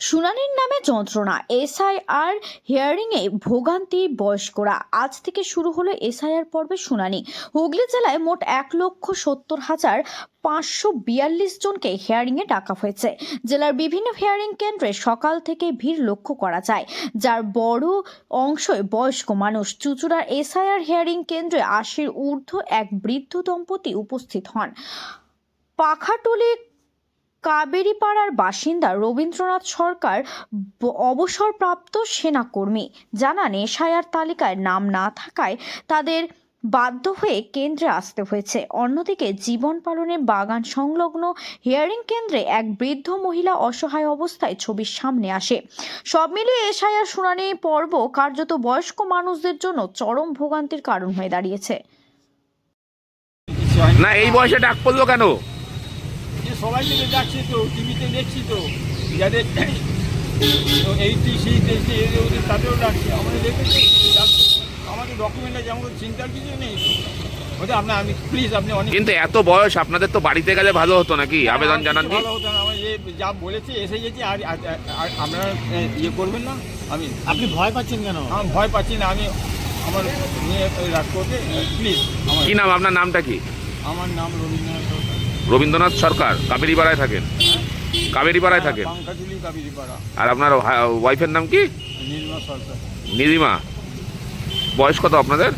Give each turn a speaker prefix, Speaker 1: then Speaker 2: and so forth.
Speaker 1: শুনানির নামে যন্ত্রণা। এসআইআর হিয়ারিংয়ে ভোগান্তি বয়স্করা। আজ থেকে শুরু হলো এসআইআর পর্বে শুনানি। হুগলি জেলায় মোট এক লক্ষ সত্তর হাজার পাঁচশো বিয়াল্লিশ জনকে হিয়ারিংয়ে ডাকা হয়েছে। জেলার বিভিন্ন হিয়ারিং কেন্দ্রে সকাল থেকে ভিড় লক্ষ্য করা যায়। যার বড় অংশই বয়স্ক মানুষ। চুচুড়ার এসআইআর হিয়ারিং কেন্দ্রে আশির ঊর্ধ্ব এক বৃদ্ধ দম্পতি উপস্থিত হন। পাখাটুলি কাবেরীপাড়ার বাসিন্দা রবীন্দ্রনাথ সরকার অবসরপ্রাপ্ত সেনাকর্মী। জানান এশায়ার তালিকায় নাম না থাকায় তাদের বাধ্য হয়ে কেন্দ্রে আসতে হয়েছে। অন্যদিকে জীবন পালনের বাগান সংলগ্ন হিয়ারিং কেন্দ্রে এক বৃদ্ধ মহিলা অসহায় অবস্থায় ছবির সামনে আসে। সব মিলিয়ে এশায়ার শুনানি পর্ব কার্যত বয়স্ক মানুষদের জন্য চরম ভোগান্তির কারণ হয়ে দাঁড়িয়েছে।
Speaker 2: না, এই বয়সে ডাক পড়ল কেন?
Speaker 3: সবাই মিলে যাচ্ছি তো টিভিতে দেখছি তো যাদের এইটি সেই দেখছি এদের ওদের তাদেরও ডাকছে আমাদের দেখেছি। আমাদের ডকুমেন্টে যেমন চিন্তার কিছু নেই। ওটা আপনার আমি প্লিজ আপনি অনেক
Speaker 2: কিন্তু এত বয়স আপনাদের তো বাড়িতে গেলে ভালো হতো নাকি? আবেদন
Speaker 3: আর
Speaker 2: জানান
Speaker 3: ভালো হতো না। আমার যে যা বলেছে এসে গেছি আর আপনারা ইয়ে করবেন না। আমি
Speaker 4: আপনি ভয় পাচ্ছেন কেন?
Speaker 3: আমার ভয় পাচ্ছি না। আমি আমার নিয়ে রাগ করতে প্লিজ আমার
Speaker 2: কি নাম? আপনার নামটা কি?
Speaker 3: আমার নাম রবীন্দ্রনাথ।
Speaker 2: রবীন্দ্রনাথ সরকার কাবেরীপাড়ায় থাকেন। কাবেরীপাড়ায় থাকেন। আর আপনার ওয়াইফের নাম কি? নিরিমা বয়স কত আপনাদের?